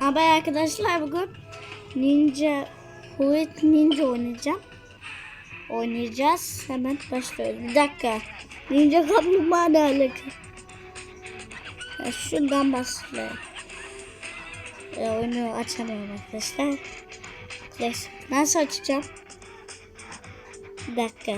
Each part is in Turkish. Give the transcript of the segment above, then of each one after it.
Ama arkadaşlar bugün Ninja Fruit Ninja oynayacağım. Oynayacağız. Hemen başlıyoruz. Bir dakika. Ninja kaplumbağa ne alaka? Ya şundan başlayalım. E, oyunu açamıyorum arkadaşlar. Neyse. Nasıl açacağım? Bir dakika.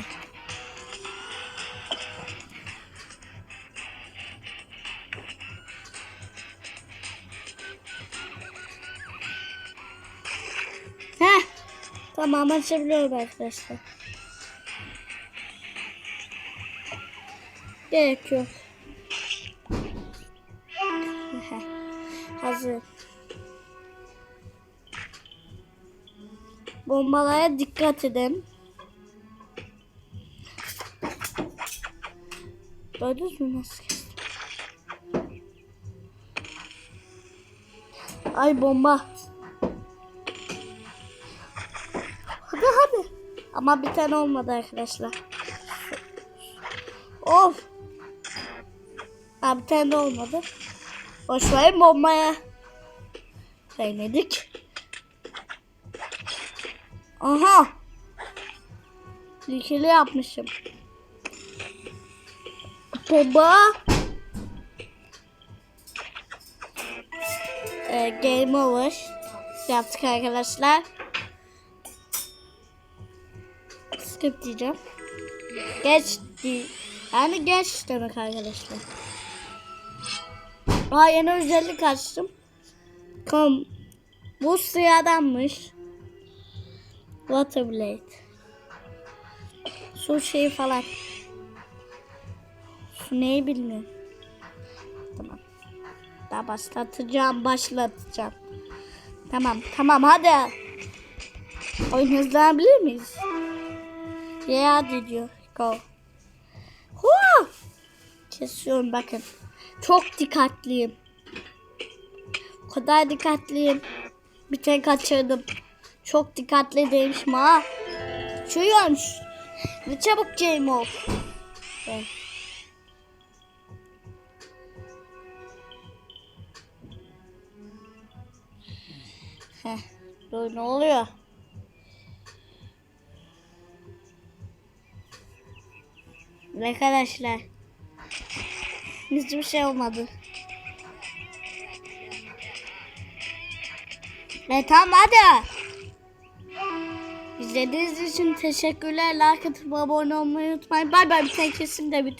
Tamam açabiliyorum arkadaşlar. Gerek yok. Hazır. Bombalara dikkat edin. Gördünüz mü nasıl? Ay bomba. Ama bir tane olmadı arkadaşlar. Of. Ha, bir tane de olmadı. Boş verin bombaya. Sevmedik. Aha. İkili yapmışım. Bomba. Ee, game over. Yaptık arkadaşlar. Skip diyeceğim. Geç di- Yani geç demek arkadaşlar. Aa yeni özellik açtım. Kom. Bu sıradanmış. Waterblade. Su şeyi falan. Su neyi bilmiyorum. Tamam. Daha başlatacağım, başlatacağım. Tamam, tamam hadi. Oyun hızlanabilir miyiz? Ya hadi diyor. Go. Hua! Kesiyorum bakın. Çok dikkatliyim. O kadar dikkatliyim. Bir tek kaçırdım. Çok dikkatli değilmişim ha. Kaçıyormuş. Ne çabuk game off. Evet. Heh, ne oluyor? Arkadaşlar. Hiçbir şey olmadı. Ve tamam hadi. İzlediğiniz için teşekkürler. Like atıp abone olmayı unutmayın. Bay bay. Bir tek kesim de bitiyor.